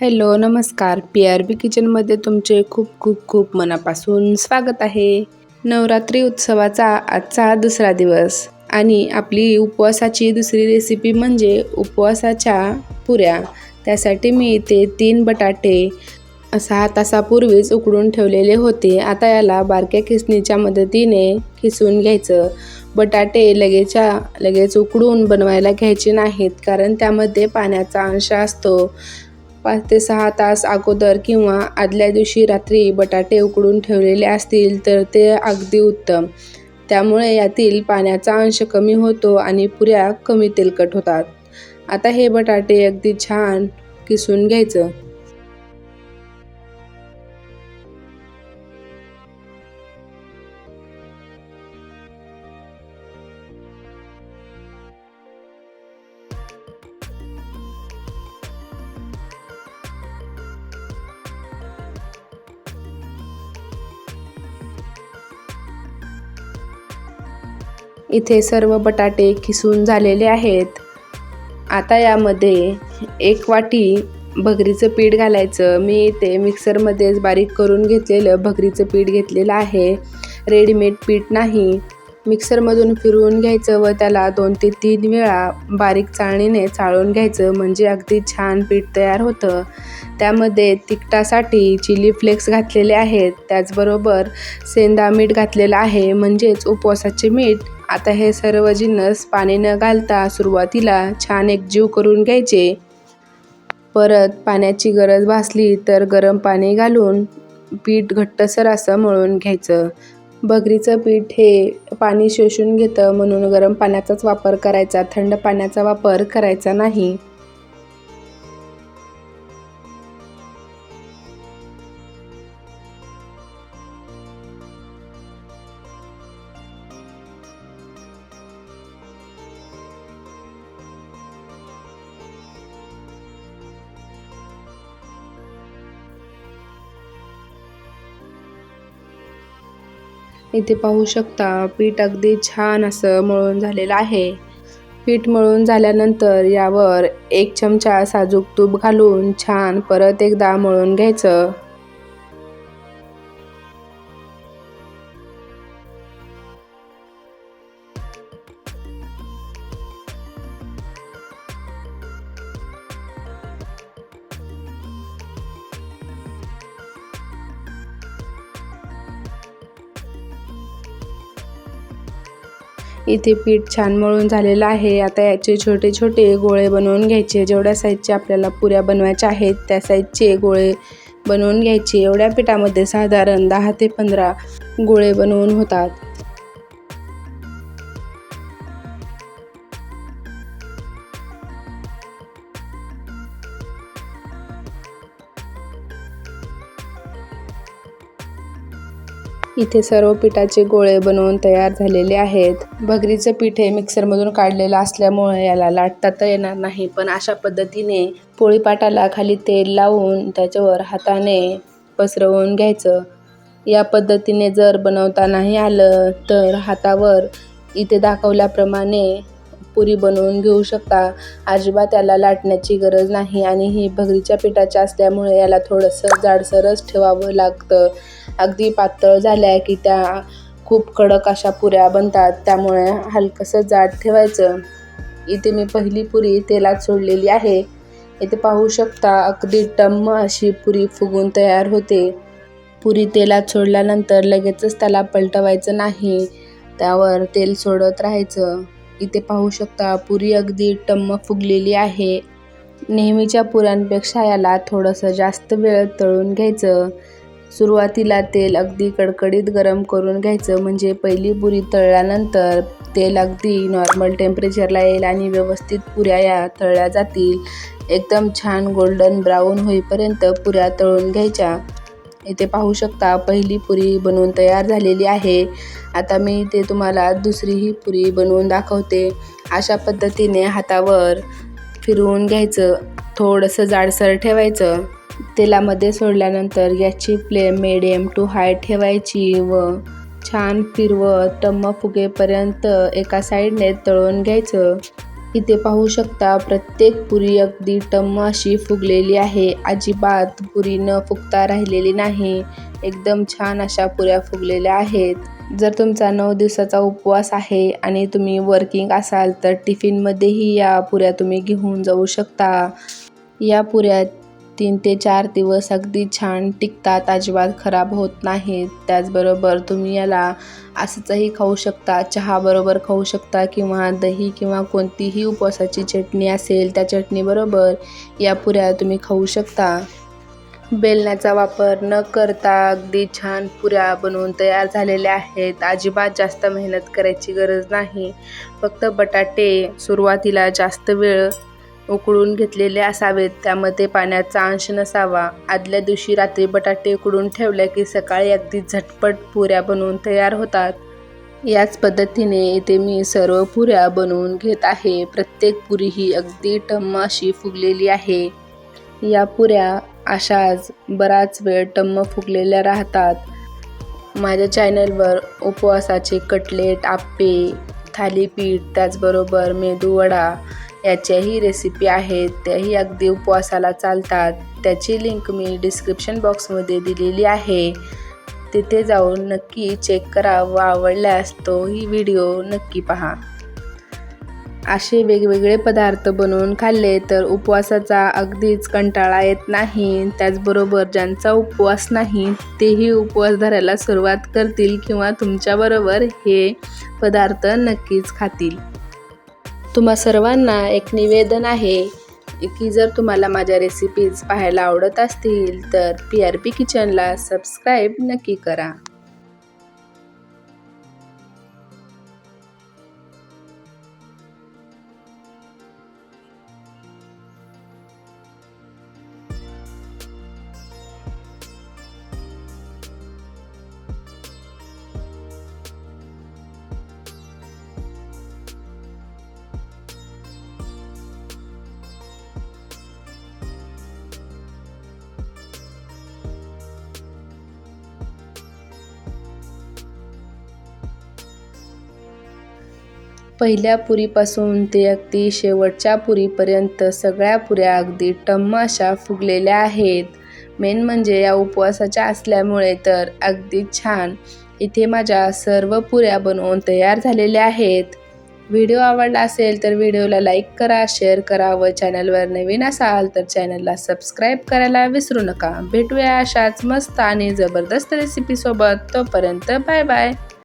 Hello नमस्कार. P R B किचनमध्ये तुमचे खूप खूप खूप मनापासून स्वागत आहे. नवरात्री उत्सवाचा आजचा दुसरा दिवस आणि आपली उपवासाची दुसरी रेसिपी म्हणजे उपवासाच्या पुऱ्या. त्यासाठी मी इथे तीन बटाटे सहा तासापूर्वीच उकडून ठेवलेले होते. आता याला बारक्या खिसणीच्या मदतीने खिसून घ्यायचं. बटाटे लगेच्या लगेच उकडून बनवायला घ्यायचे नाहीत कारण त्यामध्ये पाण्याचा अंश असतो. पाच ते सहा तास अगोदर किंवा आदल्या दिवशी रात्री बटाटे उकडून ठेवलेले असतील तर ते अगदी उत्तम. त्यामुळे यातील पाण्याचा अंश कमी होतो आणि पुऱ्या कमी तेलकट होतात. आता हे बटाटे अगदी छान किसून घ्यायचं. इथे सर्व बटाटे किसून झालेले आहेत. आता यामध्ये एक वाटी भगरीचं पीठ घालायचं. मी इथे मिक्सरमध्येच बारीक करून घेतलेलं भगरीचं पीठ घेतलेलं आहे. रेडीमेड पीठ नाही. मिक्सरमधून फिरवून घ्यायचं व त्याला दोन ते तीन वेळा बारीक चाळणीने चाळून घ्यायचं म्हणजे अगदी छान पीठ तयार होतं. त्यामध्ये तिखटासाठी चिली फ्लेक्स घातलेले आहेत. त्याचबरोबर सेंदा मीठ घातलेलं आहे. म्हणजेच उपवासाचे मीठ आता हे सर्व जिन्नस पाणी न घालता सुरुवातीला छान एकजीव करून घ्यायचे. परत पाण्याची गरज भासली तर गरम पाणी घालून पीठ घट्टसर असं मळून घ्यायचं. बगरीचं पीठ हे पाणी शोषून घेतं म्हणून गरम पाण्याचाच वापर करायचा थंड पाण्याचा वापर करायचा नाही. इथे पाहू शकता पीठ अगदी छान असं मळून झालेलं आहे. पीठ मळून झाल्यानंतर यावर एक चमचा साजूक तूप घालून छान परत एकदा मळून घ्यायचं. इथे पीठ छान मळून झालेलं आहे. आता याचे छोटे छोटे गोळे बनवून घ्यायचे. जेवढ्या साईजचे आपल्याला पुऱ्या बनवायच्या आहेत त्या साईजचे गोळे बनवून घ्यायचे. एवढ्या पिठामध्ये साधारण दहा ते पंधरा गोळे बनवून होतात. इथे सर्व पिठाचे गोळे बनवून तयार झालेले आहेत. भगरीचं पीठ हे मिक्सरमधून काढलेलं असल्यामुळे याला लाटता तर येणार नाही पण अशा पद्धतीने पोळीपाटाला खाली तेल लावून त्याच्यावर हाताने पसरवून घ्यायचं. या पद्धतीने जर बनवता नाही आलं तर हातावर इथे दाखवल्याप्रमाणे पुरी बनवून घेऊ शकता. अजिबात त्याला लाटण्याची गरज नाही आणि ही भगरीच्या पिठाच्या असल्यामुळे याला थोडंसं जाडसरच ठेवावं लागतं. अगदी पातळ झाल्या की त्या खूप कडक अशा पुऱ्या बनतात. त्यामुळे हलकंसं जाड ठेवायचं. इथे मी पहिली पुरी तेलात सोडलेली आहे. इथे पाहू शकता अगदी टम्म अशी पुरी फुगून तयार होते. पुरी तेलात सोडल्यानंतर लगेचच त्याला पलटवायचं नाही. त्यावर तेल सोडत राहायचं. इथे पाहू शकता पुरी अगदी टम्म फुगलेली आहे. नेहमीच्या पुऱ्यांपेक्षा याला थोडंसं जास्त वेळ तळून घ्यायचं. सुरुवातीला तेल अगदी कडकडीत गरम करून घ्यायचं म्हणजे पहिली पुरी तळल्यानंतर तेल अगदी नॉर्मल टेम्परेचरला येईल आणि व्यवस्थित पुऱ्या या तळल्या जातील. एकदम छान गोल्डन ब्राऊन होईपर्यंत पुऱ्या तळून घ्यायच्या. इथे पाहू शकता पहिली पुरी बनवून तयार झालेली आहे. आता मी ते तुम्हाला दुसरीही पुरी बनवून दाखवते. अशा पद्धतीने हातावर फिरवून घ्यायचं. थोडंसं जाडसर ठेवायचं. तेलामध्ये सोडल्यानंतर गॅसची फ्लेम मिडियम टू हाय ठेवायची व छान फिरवत टम्म फुगेपर्यंत एका साईडने तळून घ्यायचं. इथे पाहू शकता प्रत्येक पुरी अगदी टम्म अशी फुगलेली आहे. अजिबात पुरी न फुगता राहिलेली नाही. एकदम छान अशा पुऱ्या फुगलेल्या आहेत. जर तुमचा नऊ दिवसाचा उपवास आहे आणि तुम्ही वर्किंग असाल तर टिफिनमध्येही या पुऱ्या तुम्ही घेऊन जाऊ शकता. या पुऱ्यात तीन ते चार दिवस अगदी छान टिकतात अजिबात खराब होत नाहीत. त्याचबरोबर तुम्ही याला असंचही खाऊ शकता चहाबरोबर खाऊ शकता किंवा दही किंवा कोणतीही उपवासाची चटणी असेल त्या चटणीबरोबर या पुऱ्या तुम्ही खाऊ शकता. बेलण्याचा वापर न करता अगदी छान पुऱ्या बनवून तयार झालेल्या आहेत. अजिबात जास्त मेहनत करायची गरज नाही. फक्त बटाटे सुरुवातीला जास्त वेळ उकळून घेतलेले असावेत. त्यामध्ये पाण्याचा अंश नसावा. आदल्या दिवशी रात्री बटाटे उकडून ठेवले की सकाळी अगदी झटपट पुऱ्या बनवून तयार होतात. याच पद्धतीने इथे मी सर्व पुऱ्या बनवून घेत आहे. प्रत्येक पुरी ही अगदी टम्म अशी फुगलेली आहे. या पुऱ्या अशाच बराच वेळ टम्म फुगलेल्या राहतात. माझ्या चॅनलवर उपवासाचे कटलेट आप्पे थालीपीठ त्याचबरोबर मेदूवडा याच्याही रेसिपी आहेत त्याही अगदी उपवासाला चालतात. त्याची लिंक मी डिस्क्रिप्शन बॉक्समध्ये दिलेली आहे. तिथे जाऊन नक्की चेक करा व आवडल्यास तोही व्हिडिओ नक्की पहा. असे वेगवेगळे पदार्थ बनवून खाल्ले तर उपवासाचा अगदीच कंटाळा येत नाही. त्याचबरोबर ज्यांचा उपवास नाही तेही उपवास धरायला सुरुवात करतील किंवा तुमच्याबरोबर हे पदार्थ नक्कीच खातील. तुम्हा सर्वांना एक निवेदन आहे की जर तुम्हाला माझ्या रेसिपीज पाहायला आवडत असतील तर पी आर पी किचनला सबस्क्राईब नक्की करा. पहिल्या पुरीपासून ते अगदी शेवटच्या पुरीपर्यंत सगळ्या पुऱ्या अगदी टम्म अशा फुगलेल्या आहेत. मेन म्हणजे या उपवासाच्या असल्यामुळे तर अगदी छान. इथे माझ्या सर्व पुऱ्या बनवून तयार झालेल्या आहेत. व्हिडिओ आवडला असेल तर व्हिडिओला लाईक करा शेअर करा व चॅनलवर नवीन असाल तर चॅनलला सबस्क्राईब करायला विसरू नका. भेटूया अशाच मस्त आणि जबरदस्त रेसिपीसोबत तोपर्यंत बाय बाय.